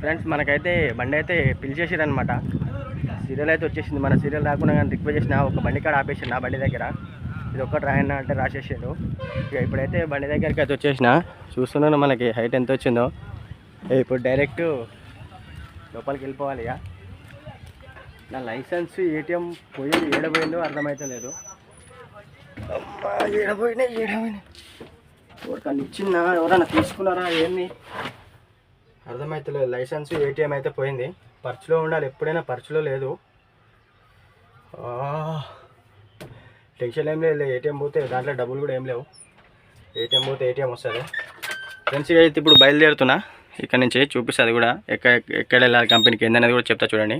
Friends మనకైతే బండి అయితే పిలిచేసిరనమాట సీరియల్ అయితే వచ్చేసింది. మన సీరియల్ రాకుండా కానీ రిక్వెస్ట్ చేసిన ఒక బండి కాడ ఆపేసిన నా బండి దగ్గర. ఇది ఒక్కటి రాయన్న అంటే రాసేసిండు. ఇక ఇప్పుడైతే బండి దగ్గరికి అయితే వచ్చేసిన. చూస్తున్నాను మనకి హైట్ ఎంత వచ్చిందో. ఇప్పుడు డైరెక్ట్ లోపలికి వెళ్ళిపోవాలి ఇక. నా లైసెన్స్ ఏటీఎం పోయి ఏడబోయిందో అర్థమైతే లేదు ఏడబోయినా ఏడపోయినా ఎవరికన్నా ఇచ్చిందా? ఎవరన్నా తీసుకున్నారా? ఏంది? అర్థమవుతలేదు లైసెన్స్ ఏటీఎం అయితే పోయింది. పర్చులో ఉండాలి. ఎప్పుడైనా పర్చులో లేదు. టెన్షన్ ఏం లేదు. ఏటీఎం పోతే దాంట్లో డబ్బులు కూడా ఏం లేవు. ఏటీఎం పోతే ఏటీఎం వస్తుంది. ఫ్రెండ్స్ అయితే ఇప్పుడు బయలుదేరుతున్నా. ఇక్కడ నుంచి చూపిస్తుంది కూడా. ఎక్కడ ఎక్కడ వెళ్ళాలి కంపెనీకి ఏందనేది కూడా చెప్తా చూడండి.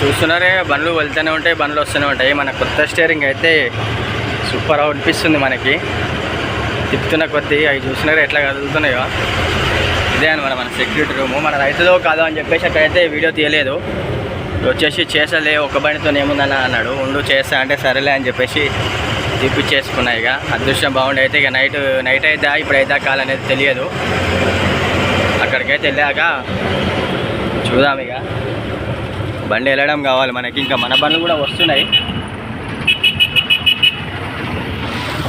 చూస్తున్నారే బండ్లు వెళ్తూనే ఉంటాయి బండ్లు వస్తూనే ఉంటాయి. మన కొత్త స్టీరింగ్ అయితే సూపర్ అనిపిస్తుంది మనకి. తిప్పుతున్న కొద్దీ అవి చూసినారు ఎట్లా కదులుతున్నాయో. ఇదే అనమాట మన సెక్యూరిటీ రూమ్ మన రైతుదో కాదు అని చెప్పేసి అక్కడైతే వీడియో తీయలేదు. వచ్చేసి చేసలే ఒక బండితో ఏముందన్న అన్నాడు. ఉండు చేస్తా అంటే సరేలే అని చెప్పేసి తీపిచ్చేసుకున్నా ఇక. అదృష్టం బాగుండే అయితే ఇక నైట్ నైట్ అయితే ఇప్పుడు అయితే కాలనేది తెలియదు. అక్కడికైతే వెళ్ళాక చూద్దాం ఇక. బండి వెళ్ళడం కావాలి మనకి. ఇంకా మన బండ్లు కూడా వస్తున్నాయి.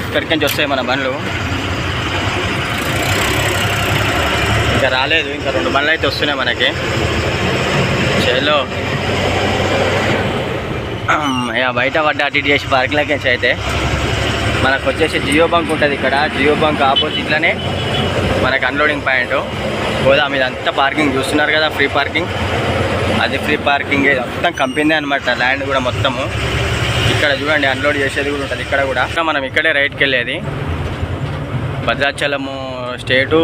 ఇక్కడికి నుంచి వస్తాయి మన బండ్లు. ఇంకా రాలేదు ఇంకా రెండు బండ్లు అయితే వస్తున్నాయి మనకి. చేలో. ఇక బయట పడ్డ అటు ఇటు చేసి పార్కులకి నుంచి అయితే. మనకు వచ్చేసి జియో బంక్ ఉంటుంది ఇక్కడ. జియో బంక్ ఆపోజిట్లోనే మనకు అన్లోడింగ్ పాయింట్ పోదాం ఇదంతా పార్కింగ్ చూస్తున్నారు కదా ఫ్రీ పార్కింగ్ అది ఫ్రీ పార్కింగ్ మొత్తం కంపెనీ అనమాట ల్యాండ్ కూడా మొత్తము. ఇక్కడ చూడండి అన్లోడ్ చేసేది కూడా ఉంటుంది ఇక్కడ కూడా. మనం ఇక్కడే రైట్కి వెళ్ళేది. Bhadrachalam straight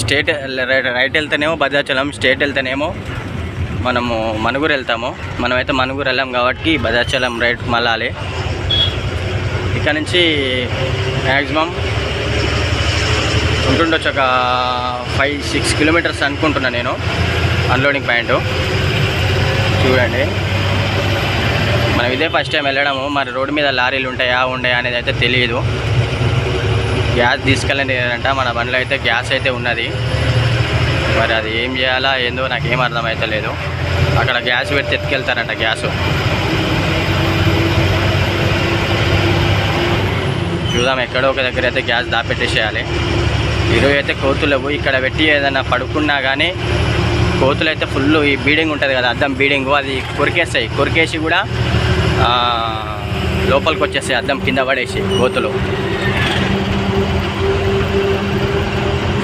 straight right right వెళ్తేనేమో Bhadrachalam straight వెళ్తేనేమో మనము మనుగురు వెళ్తాము. మనమైతే మనుగురు వెళ్ళాం కాబట్టి భద్రాచలం రైట్ మళ్ళాలి. ఇక్కడ నుంచి మ్యాక్సిమం ఉంటుండొచ్చు ఒక ఫైవ్ సిక్స్ కిలోమీటర్స్ అనుకుంటున్నా నేను అన్లోడింగ్ పాయింట్. చూడండి. మనం ఇదే ఫస్ట్ టైం వెళ్ళడము. మరి రోడ్డు మీద లారీలు ఉంటాయా ఉండయా అనేది అయితే తెలియదు. గ్యాస్ తీసుకెళ్ళంట మన బండిలో అయితే గ్యాస్ అయితే ఉన్నది. మరి అది ఏం చేయాలా ఏందో నాకు ఏం అర్థమైతే లేదు అక్కడ గ్యాస్ పెడితే ఎత్తుకెళ్తారంట గ్యాస్. చూద్దాం ఎక్కడో ఒక దగ్గర అయితే గ్యాస్ దాపెట్టేసేయాలి. ఈరోజు అయితే కోతులు ఇక్కడ పెట్టి ఏదైనా పడుకున్నా కానీ కోతులు అయితే ఫుల్ ఈ బీడింగ్ ఉంటుంది కదా అద్దం బీడింగ్. అది కొరికేస్తాయి. కొరికేసి కూడా లోపలికి వచ్చేస్తాయి అద్దం కింద పడేసి కోతులు.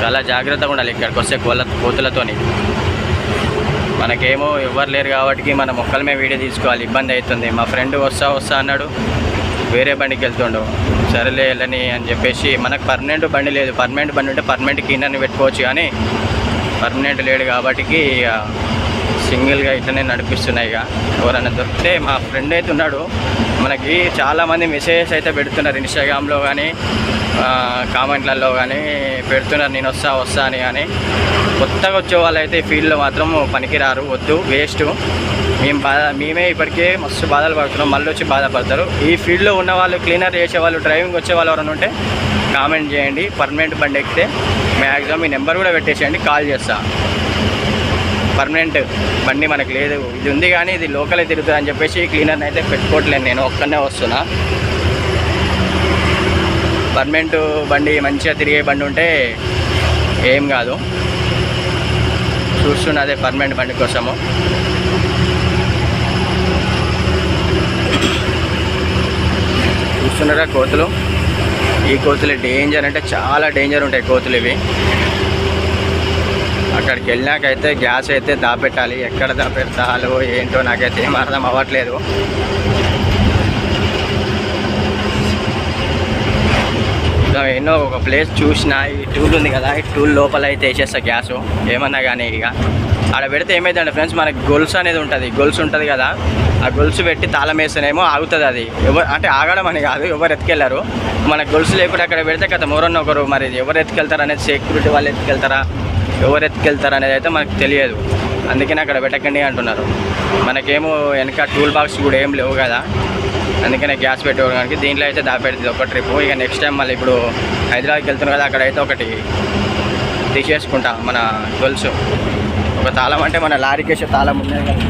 చాలా జాగ్రత్తగా ఉండాలి ఇక్కడికి వస్తే కోళ్ళ కోతులతోని. మనకేమో ఎవరు లేరు కాబట్టి మన మొక్కల మీద వీడియో తీసుకోవాలి ఇబ్బంది అవుతుంది. మా ఫ్రెండ్ వస్తా వస్తా అన్నాడు వేరే బండికి వెళ్తుండు. సరేలే వెళ్ళని అని చెప్పేసి మనకు పర్మనెంట్ బండి లేదు. పర్మనెంట్ బండి ఉంటే పర్మనెంట్ కిందని పెట్టుకోవచ్చు కానీ పర్మనెంట్ లేడు కాబట్టి ఇక సింగిల్గా ఇట్లనే నడిపిస్తున్నాయి ఇక. ఎవరైనా అంటే మా ఫ్రెండ్ అయితే ఉన్నాడు. మనకి చాలామంది మెసేజెస్ అయితే పెడుతున్నారు ఇన్స్టాగ్రామ్లో కానీ కామెంట్లలో కానీ పెడుతున్నారు నేను వస్తా వస్తా అని కానీ కొత్తగా వచ్చే వాళ్ళు అయితే ఫీల్డ్లో మాత్రం పనికిరారు వద్దు వేస్ట్ మేము బాధ మేమే ఇప్పటికే మస్తు బాధలు పడుతున్నాం మళ్ళీ వచ్చి బాధపడతారు. ఈ ఫీల్డ్లో ఉన్న వాళ్ళు క్లీనర్ చేసే వాళ్ళు డ్రైవింగ్ వచ్చే వాళ్ళు ఎవరైనా ఉంటే కామెంట్ చేయండి పర్మనెంట్ బండి ఎక్కితే మ్యాక్సిమం మీ నెంబర్ కూడా పెట్టేసేయండి కాల్ చేస్తాను పర్మనెంట్ బండి మనకు లేదు. ఇది ఉంది కానీ ఇది లోకలే తిరుగుతుంది అని చెప్పేసి క్లీనర్ని అయితే పెట్టుకోవట్లేదు నేను ఒక్కనే వస్తున్నా. పర్మనెంట్ బండి మంచిగా తిరిగే బండి ఉంటే ఏం కాదు. చూస్తున్నా అదే పర్మనెంట్ బండి కోసము. చూస్తున్నారా కోతులు? ఈ కోతులు డేంజర్ అంటే చాలా డేంజర్ ఉంటాయి కోతులు ఇవి. అక్కడికి వెళ్ళినాకైతే గ్యాస్ అయితే దాపెట్టాలి. ఎక్కడ దాపెడతాలో ఏంటో నాకైతే ఏం అర్థం అవ్వట్లేదు. ఇంకా ఎన్నో ఒక ప్లేస్ చూసిన ఈ టూల్ ఉంది కదా ఈ టూల్ లోపల అయితే వేసేస్తా గ్యాస్. ఏమన్నా కానీ ఇక. ఆడ పెడితే ఏమైందంటే ఫ్రెండ్స్ మనకి గొలుసు అనేది ఉంటుంది. గొలుసు ఉంటుంది కదా ఆ గొలుసు పెట్టి తాళం వేస్తేనేమో ఆగుతుంది అది. ఎవరు అంటే ఆగడం అని కాదు ఎవరు ఎత్తుకెళ్ళారు. మన గొలుసు లేకుండా అక్కడ పెడితే కదా మూరన్న ఒకరు మరి ఎవరు ఎత్తుకెళ్తారు అనేది సెక్యూరిటీ వాళ్ళు ఎత్తుకెళ్తారా? ఎవరు ఎత్తుకెళ్తారు అనేది అయితే మనకు తెలియదు. అందుకని అక్కడ పెట్టకండి అంటున్నారు. మనకేమో వెనక టూల్ బాక్స్ కూడా ఏం లేవు కదా. అందుకనే గ్యాస్ పెట్టుకోవడానికి దీంట్లో అయితే దాపెడుతుంది ఒక ట్రిప్ ఇక నెక్స్ట్ టైం మళ్ళీ ఇప్పుడు హైదరాబాద్కి వెళ్తున్నాం కదా అక్కడ అయితే ఒకటి తీసేసుకుంటా మన గొలుసు. ఒక తాళం అంటే మన లారీకేసే తాళం ఉన్నాయి కదా.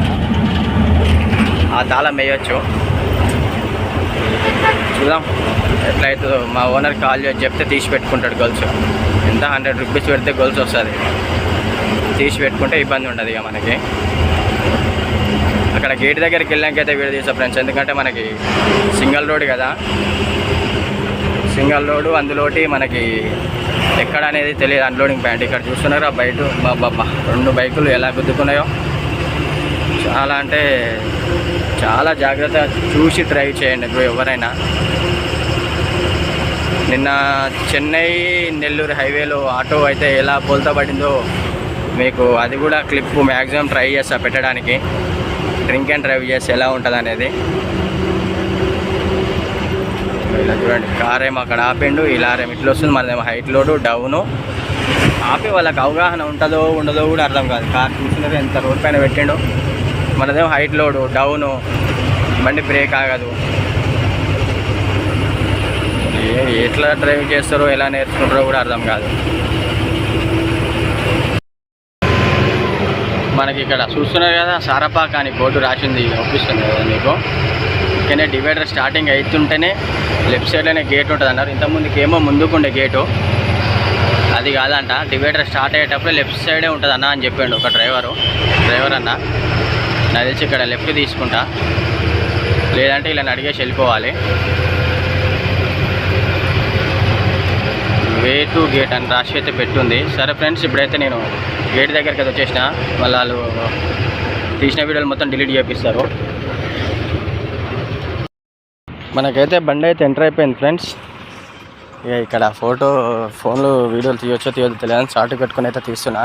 ఆ తాళం వేయొచ్చు. చూద్దాం. ఎట్లయితే మా ఓనర్ కాల్ చేసి చెప్తే తీసి పెట్టుకుంటాడు గొలుసు. ఎంత హండ్రెడ్ రూపీస్ పెడితే గొలుసు వస్తుంది. తీసి పెట్టుకుంటే ఇబ్బంది ఉండదు ఇక మనకి. అక్కడ గేట్ దగ్గరికి వెళ్ళాకైతే వీడియో తీసా ఫ్రెండ్స్. ఎందుకంటే మనకి సింగల్ రోడ్ కదా. సింగల్ రోడ్ అందులోటి మనకి ఎక్కడ అనేది తెలియదు. Unloading plant. ఇక్కడ చూస్తున్నారా బయట? బాబా రెండు బైకులు ఎలా గుద్దుకున్నాయో. చాలా అంటే చాలా జాగ్రత్తగా చూసి డ్రైవ్ చేయండి ఇప్పుడు ఎవరైనా. నిన్న చెన్నై నెల్లూరు హైవేలో ఆటో అయితే ఎలా పోల్తబడిందో పడిందో మీకు అది కూడా క్లిప్ మ్యాక్సిమం ట్రై చేస్తా పెట్టడానికి. డ్రింక్ అండ్ డ్రైవ్ చేస్తే ఎలా ఉంటుంది అనేది ఇలా చూడండి కార్ ఏమో అక్కడ ఆపిండు ఇలా ఏమో ఇట్లా వస్తుంది మనదేమో హైట్ లోడు డౌను ఆపి వాళ్ళకి అవగాహన ఉంటుందో ఉండదో కూడా అర్థం కాదు. కార్ చూసినది ఎంత రోడ్ పైన పెట్టిండు. మనదేమో హైట్ లోడు డౌను బండి బ్రేక్ ఆగదు. ఎట్లా డ్రైవ్ చేస్తారో ఎలా నేర్చుకుంటారో కూడా అర్థం కాదు. మనకి ఇక్కడ చూస్తున్నారు కదా సారపాక అని బోర్డు రాసింది ఒప్పిస్తుంది కదా మీకు. కానీ డివైడర్ స్టార్టింగ్ అవుతుంటేనే లెఫ్ట్ సైడ్లోనే గేట్ ఉంటుంది అన్నారు. ఇంతకుముందుకి ఏమో ముందుకుండే గేటు అది కాదంట. డివైడర్ స్టార్ట్ అయ్యేటప్పుడు లెఫ్ట్ సైడే ఉంటుంది అన్న అని చెప్పిండు ఒక డ్రైవరు డ్రైవర్ అన్న. నాకు తెలిసి ఇక్కడ లెఫ్ట్ తీసుకుంటా. లేదంటే ఇలా అడిగేసి వెళ్ళిపోవాలి. వే టు గేట్ అని రాసి అయితే పెట్టుంది. సరే ఫ్రెండ్స్ ఇప్పుడైతే నేను గేట్ దగ్గరికి అయితే వచ్చేసిన. మళ్ళీ వాళ్ళు తీసిన వీడియోలు మొత్తం డిలీట్ చేపిస్తారు. మనకైతే బండి అయితే ఎంటర్ అయిపోయింది ఫ్రెండ్స్. ఇక ఇక్కడ ఫోటో ఫోన్లో వీడియోలు తీయొచ్చో తీయొద్దు తెలియదు. షార్ట్ పెట్టుకుని అయితే తీస్తున్నా.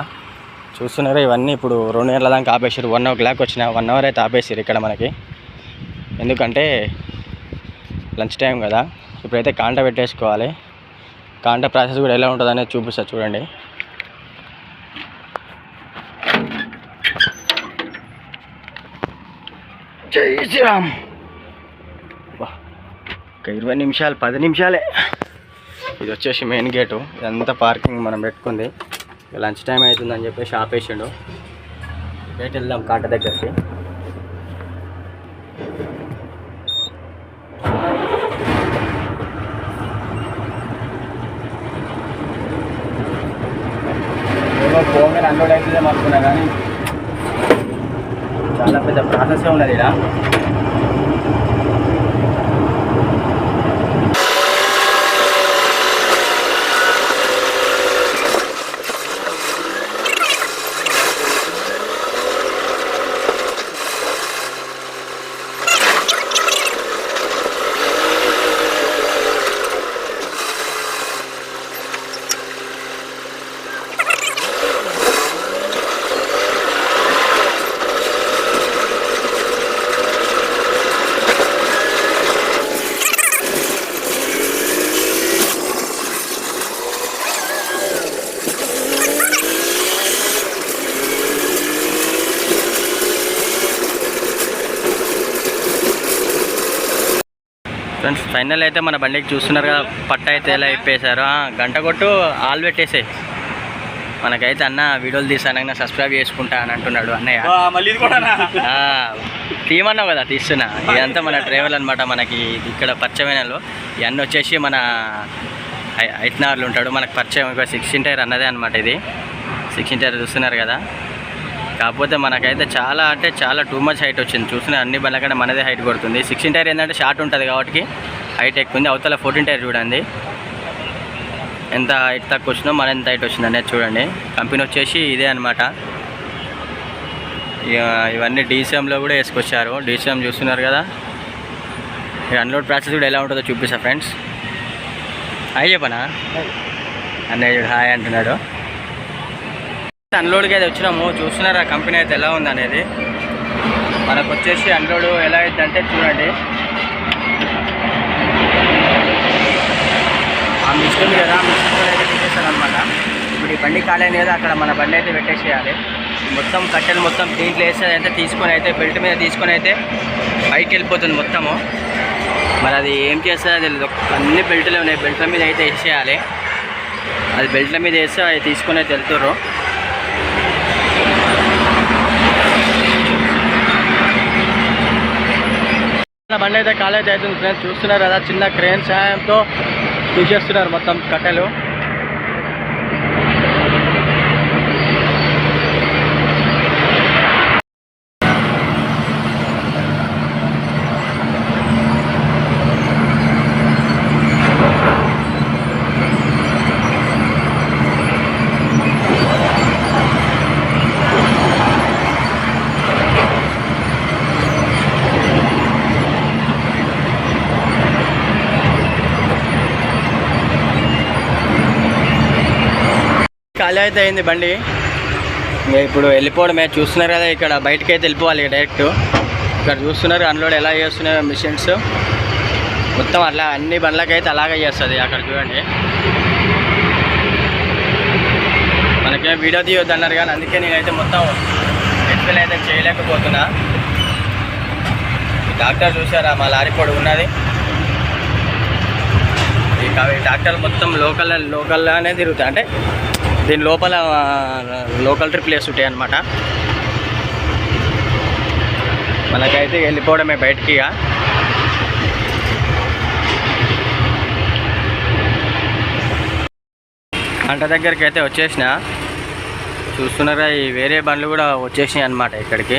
చూస్తున్నారు ఇవన్నీ ఇప్పుడు రెండు గంటల దాకా ఆపేసారు వన్ ఓ క్లాక్ వచ్చిన వన్ అవర్ అయితే ఆపేసారు ఇక్కడ మనకి. ఎందుకంటే లంచ్ టైం కదా. ఇప్పుడైతే కాంట పెట్టేసుకోవాలి. కాంట ప్రాసెస్ కూడా ఎలా ఉంటుంది అనేది చూపిస్తా చూడండి. జై శ్రీరామ్. ఒక ఇరవై నిమిషాలు పది నిమిషాలే. ఇది వచ్చేసి మెయిన్ గేటు. ఇదంతా పార్కింగ్ మనం పెట్టుకుంది. లంచ్ టైం అవుతుందని చెప్పేసి ఆపేసిండు. బయట వెళ్దాం కాట దగ్గరికి. ఏమో ఫోన్ అన్లోడ్ అవుతుందేమో అనుకున్నా కానీ చాలా పెద్ద ప్రాసెస్ ఉన్నది ఇలా ఫ్రెండ్స్ ఫైనల్ అయితే మన బండికి చూస్తున్నారు కదా పట్ట అయితే ఎలా ఇప్పేశారు. గంట కొట్టు ఆల్ పెట్టేసాయి. మనకైతే అన్న వీడియోలు తీసానన్నా సబ్స్క్రైబ్ చేసుకుంటా అని అంటున్నాడు అన్నయ్య. తీయమన్నావు కదా తీస్తున్నా. ఇదంతా మన డ్రైవర్లు అనమాట మనకి ఇక్కడ పరిచయమైన వాళ్ళు. ఇవన్నీ వచ్చేసి మన ఐత్నార్లు ఉంటాడు. మనకు పరిచయం ఒక సిక్స్టీన్ టైర్ అన్నదే అనమాట ఇది. సిక్స్టీన్ టైర్ చూస్తున్నారు కదా. కాకపోతే మనకైతే చాలా అంటే చాలా టూ మచ్ హైట్ వచ్చింది. చూసిన అన్ని బండ్ల కంటే మనదే హైట్ కొడుతుంది. సిక్స్టీన్ టైర్ ఏంటంటే షార్ట్ ఉంటుంది కాబట్టి హైట్ ఎక్కువ ఉంది. అవతల ఫోర్టీన్ టైర్ చూడండి. ఎంత హైట్ తక్కువ వచ్చిందో మన ఎంత హైట్ వచ్చింది అనేది చూడండి. కంపెనీ వచ్చేసి ఇదే అనమాట ఇవన్నీ డీసీఎంలో కూడా వేసుకొచ్చారు. డీసీఎం చూస్తున్నారు కదా. ఇక అన్లోడ్ ప్రాసెస్ కూడా ఎలా ఉంటుందో చూపిస్తా ఫ్రెండ్స్ హాయ్ చెప్పనా? అన్నయ్య హాయ్ అంటున్నాడు. అన్లోడ్కి అయితే వచ్చినాము. చూస్తున్నారా కంపెనీ అయితే ఎలా ఉంది అనేది మనకు వచ్చేసి అన్లోడ్ ఎలా అయింది అంటే చూడండి. ఆ మిషన్ ఉంది కదా మిషన్ అయితే పెట్టేస్తారు అనమాట ఇప్పుడు ఈ బండి కాలేని కదా అక్కడ మన బండి అయితే పెట్టేసేయాలి. మొత్తం కట్టెలు మొత్తం దీంట్లో వేస్తే అయితే తీసుకొని అయితే బెల్ట్ మీద తీసుకొని అయితే పైకి వెళ్ళిపోతుంది మొత్తము. మరి అది ఏం చేస్తుందో తెలియదు అన్ని బెల్ట్లు ఉన్నాయి. బెల్ట్ల మీద అయితే వేసేయాలి. అది బెల్ట్ల మీద వేస్తే అవి తీసుకొని అయితే వెళ్తుర్రు. బండి అయితే ఖాళీ అయితే అవుతుంది ఫ్రెండ్స్. చూస్తున్నారు కదా చిన్న క్రేన్ సాయంతో తీసేస్తున్నారు మొత్తం కట్టెలు. ఖాళీ అయితే అయింది బండి. ఇప్పుడు వెళ్ళిపోవడమే. చూస్తున్నారు కదా ఇక్కడ బయటకి అయితే వెళ్ళిపోవాలి డైరెక్ట్ ఇక్కడ చూస్తున్నారు అన్లోడ్ ఎలా చేస్తున్నాయో మిషన్స్ మొత్తం అట్లా అన్ని బండ్లకైతే అలాగే చేస్తుంది అక్కడ చూడండి. మనకేం వీడియో తీయొద్దు అన్నారు కానీ అందుకే నేనైతే మొత్తం ఎక్స్ప్లెయిన్ అయితే చేయలేకపోతున్నా. డాక్టర్ చూసారా మా లారీ పొడి ఉన్నది. ఈ డాక్టర్ మొత్తం లోకల్ లోకల్లోనే తిరుగుతాయి అంటే దీని లోపల లోకల్ లోకల్ ట్రిప్లేస్ ఉంటాయి అనమాట మనకైతే వెళ్ళిపోవడమే బయటికి ఇక. గంట దగ్గరికి అయితే వచ్చేసిన. చూస్తున్నారా ఈ వేరే బండ్లు కూడా వచ్చేసినాయి అనమాట ఇక్కడికి.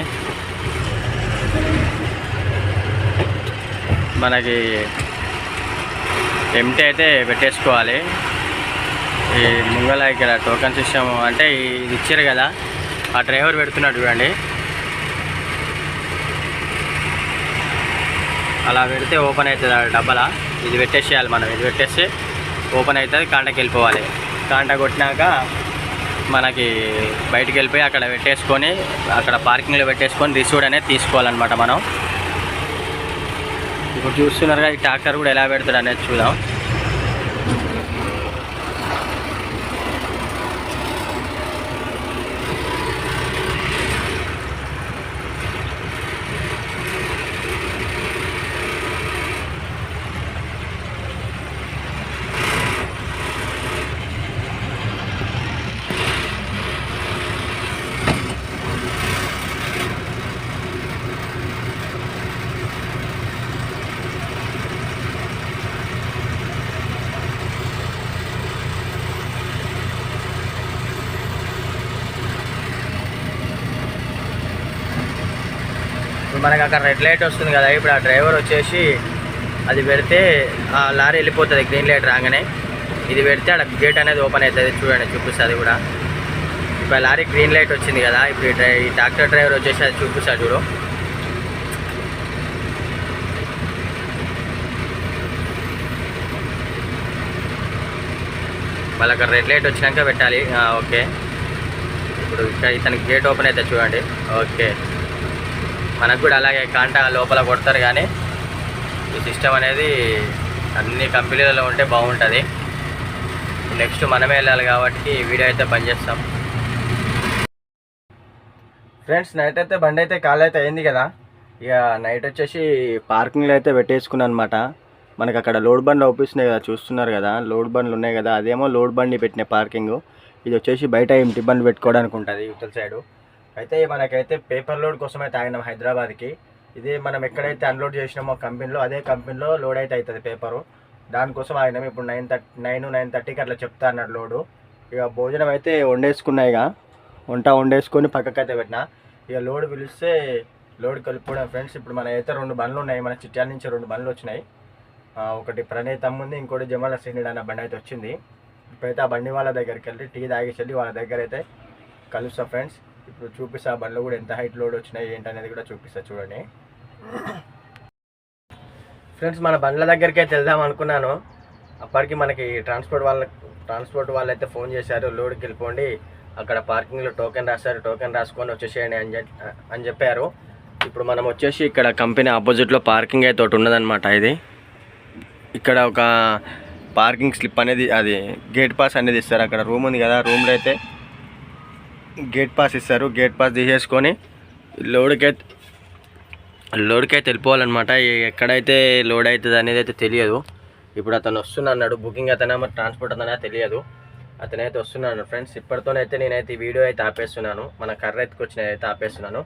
మనకి ఎంటీ అయితే పెట్టేసుకోవాలి. ఈ ముంగల ఇక్కడ టోకన్ సిస్టమ్ అంటే ఇది ఇచ్చారు కదా ఆ డ్రైవర్ పెడుతున్నాడు చూడండి. అలా పెడితే ఓపెన్ అవుతుంది ఆ డబ్బల. ఇది పెట్టేసేయాలి మనం ఇది పెట్టేసి ఓపెన్ అవుతుంది కాంటకి వెళ్ళిపోవాలి. కాంట కొట్టినాక మనకి బయటికి వెళ్ళిపోయి అక్కడ పెట్టేసుకొని అక్కడ పార్కింగ్లో పెట్టేసుకొని రిసీవ్డ్ అనేది తీసుకోవాలన్నమాట మనం. ఇప్పుడు చూస్తున్నారుగా ఈ ట్రాక్టర్ కూడా ఎలా పెడతాడు అనేది చూద్దాం. మనకి అక్కడ రెడ్ లైట్ వస్తుంది కదా ఇప్పుడు ఆ డ్రైవర్ వచ్చేసి అది పెడితే ఆ లారీ వెళ్ళిపోతుంది గ్రీన్ లైట్ రాగానే. ఇది పెడితే అక్కడ గేట్ అనేది ఓపెన్ అవుతుంది చూడండి చూపిస్తుంది కూడా. ఇప్పుడు లారీ గ్రీన్ లైట్ వచ్చింది కదా ఇప్పుడు ఈ డ్రై ఈ ట్రాక్టర్ డ్రైవర్ వచ్చేసి అది చూపిస్తాడు చూడు. మళ్ళీ అక్కడ రెడ్ లైట్ వచ్చినాక పెట్టాలి. ఓకే. ఇప్పుడు ఇక్కడ ఇతనికి గేట్ ఓపెన్ అవుతుంది చూడండి. ఓకే. మనకు కూడా అలాగే కాంట లోపల కొడతారు కానీ ఈ సిస్టమ్ అనేది అన్ని కంపెనీలలో ఉంటే బాగుంటుంది. నెక్స్ట్ మనమే వెళ్ళాలి కాబట్టి వీడియో అయితే పనిచేస్తాం చేస్తాం. ఫ్రెండ్స్ నైట్ అయితే బండి అయితే కాల్ అయితే అయింది కదా. ఇక నైట్ వచ్చేసి పార్కింగ్లో అయితే పెట్టేసుకున్నాను అనమాట మనకు అక్కడ లోడ్ బండ్లు అవుపిస్తున్నాయి కదా చూస్తున్నారు కదా. లోడ్ బండ్లు ఉన్నాయి కదా. అదేమో లోడ్ బండి పెట్టిన పార్కింగ్ ఇది వచ్చేసి బయట ఇంటి బండ్లు పెట్టుకోవడానికి ఉంటుంది యువతల సైడు అయితే మనకైతే పేపర్ లోడ్ కోసం అయితే ఆగినాం హైదరాబాద్కి. ఇది మనం ఎక్కడైతే అన్లోడ్ చేసినామో కంపెనీలో అదే కంపెనీలో లోడ్ అయితే అవుతుంది పేపరు దానికోసం ఆగినాం. ఇప్పుడు నైన్ థర్టీ నైన్ నైన్ థర్టీకి అట్లా చెప్తా అన్నాడు లోడు ఇక భోజనం అయితే వండేసుకున్నాయి ఇక. వంట వండేసుకొని పక్కకి అయితే పెట్టిన. ఇక లోడ్ పిలిస్తే లోడ్ కలుపుకోవడం. ఫ్రెండ్స్ ఇప్పుడు మన అయితే రెండు బండ్లు ఉన్నాయి. మన చిట్యాల నుంచి రెండు బండ్లు వచ్చినాయి. ఒకటి ప్రణయ్ తమ్ముంది ఇంకోటి జమాల శ్రీనిడు అన్న బండి అయితే వచ్చింది. ఇప్పుడైతే ఆ బండి వాళ్ళ దగ్గరికి వెళ్ళి టీ తాగేసి వెళ్ళి వాళ్ళ దగ్గర అయితే కలుస్తా ఫ్రెండ్స్. ఇప్పుడు చూపిస్తా ఆ బండ్లు కూడా ఎంత హైట్ లోడ్ వచ్చినాయి ఏంటనేది కూడా చూపిస్తా చూడండి. ఫ్రెండ్స్ మన బండ్ల దగ్గరికి అయితే వెళ్దాం అనుకున్నాను. అప్పటికి మనకి ట్రాన్స్పోర్ట్ వాళ్ళ ట్రాన్స్పోర్ట్ వాళ్ళు అయితే ఫోన్ చేశారు లోడ్కి వెళ్ళిపోండి. అక్కడ పార్కింగ్లో టోకెన్ రాశారు టోకెన్ రాసుకొని వచ్చేసేయండి అని అని చెప్పారు. ఇప్పుడు మనం వచ్చేసి ఇక్కడ కంపెనీ ఆపోజిట్లో పార్కింగ్ అయితే ఒకటి ఉన్నదనమాట ఇది. ఇక్కడ ఒక పార్కింగ్ స్లిప్ అనేది అది గేట్ పాస్ అనేది ఇస్తారు. అక్కడ రూమ్ ఉంది కదా రూమ్లో అయితే గేట్ పాస్ ఇస్తారు. గేట్ పాస్ తీసేసుకొని లోడ్కి అయితే లోడ్కి అయితే వెళ్ళిపోవాలన్నమాట ఎక్కడైతే లోడ్ అవుతుంది అనేది అయితే తెలియదు. ఇప్పుడు అతను వస్తున్నా అన్నాడు బుకింగ్ అతనే మరి ట్రాన్స్పోర్ట్ అతనే తెలియదు. అతనైతే వస్తున్నాను ఫ్రెండ్స్. ఇప్పటితోనైతే నేనైతే ఈ వీడియో అయితే ఆపేస్తున్నాను. మన కర్ర ఎత్తుకొచ్చిన అయితే ఆపేస్తున్నాను.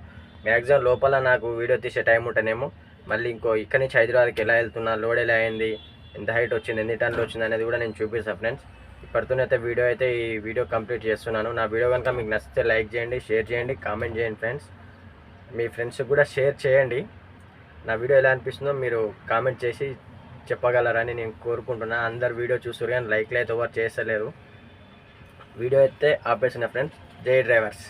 మ్యాక్సిమం లోపల నాకు వీడియో తీసే టైం ఉంటేనేమో మళ్ళీ ఇంకో ఇక్కడి నుంచి హైదరాబాద్కి ఎలా వెళ్తున్నా లోడ్ ఎలా అయింది ఎంత హైట్ వచ్చింది ఎన్ని టన్నులు వచ్చింది అనేది కూడా నేను చూపిస్తాను ఫ్రెండ్స్. ఇప్పటితోనైతే వీడియో అయితే ఈ వీడియో కంప్లీట్ చేస్తున్నాను. నా వీడియో కనుక మీకు నచ్చితే లైక్ చేయండి షేర్ చేయండి కామెంట్ చేయండి ఫ్రెండ్స్. మీ ఫ్రెండ్స్కి కూడా షేర్ చేయండి. నా వీడియో ఎలా అనిపిస్తుందో మీరు కామెంట్ చేసి చెప్పగలరని నేను కోరుకుంటున్నా. అందరు వీడియో చూస్తారు కానీ లైక్లు అయితే ఎవరు చేస్తలేరు. వీడియో అయితే ఆపేసిన ఫ్రెండ్స్. జై డ్రైవర్స్.